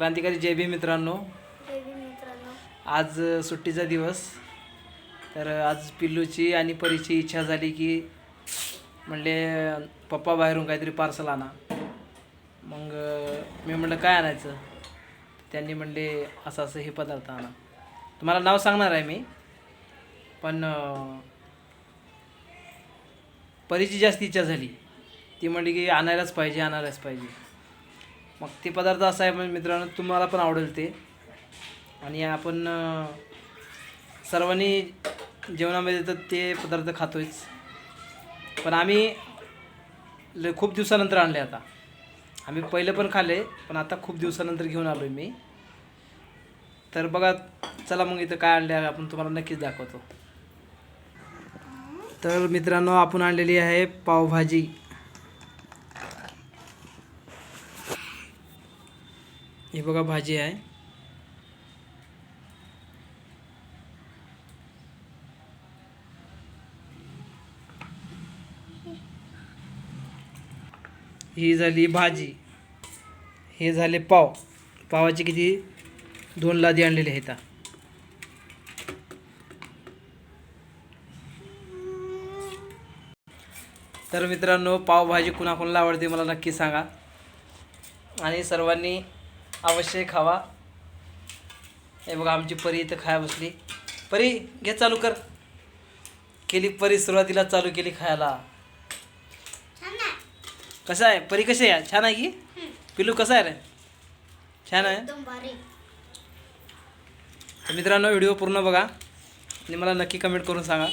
क्रांतिकारी जय भीम मित्रांनो. आज सुट्टीचा दिवस. तर आज पिल्लूची आणि परीची इच्छा झाली की म्हणले पप्पा बाहेरून काहीतरी पार्सल आणा. मग मी म्हणलं काय आणायचं? त्यांनी म्हणले असं असं हे पदार्थ आणा. तुम्हाला नाव सांगणार आहे मी. पण परीची जास्त इच्छा झाली. ती म्हणली की आणायलाच पाहिजे आणायलाच पाहिजे. मग ते पदार्थ असा आहे म्हणजे मित्रांनो तुम्हाला पण आवडेल ते. आणि आपण सर्वांनी जेवणामध्ये तर ते पदार्थ खातोयच. पण आम्ही ल खूप दिवसानंतर आणले आता. आम्ही पहिलं पण खाल्ले पण आता खूप दिवसानंतर घेऊन आलो आहे मी. तर बघा चला मग इथं काय आणले आहे आपण तुम्हाला नक्कीच दाखवतो. तर मित्रांनो आपण आणलेली आहे पावभाजी. ही बघा भाजी आहे. ही झाली भाजी. हे झाले पाव. पावाचे किती? दोन लादी आणलेले आहेत. तर मित्रांनो पावभाजी कुणाकुणाला आवडते मला नक्की सांगा. आणि सर्वांनी अवश्य खावा. हे बघा आमची परी इथं खाया बसली. परी घे चालू कर. केली परी सुरुवातीला चालू केली खायला. कसं आहे? परी कशी आहे? छान आहे की? पिलू कसं आहे रे? छान आहे? तर मित्रांनो व्हिडिओ पूर्ण बघा आणि मला नक्की कमेंट करून सांगा.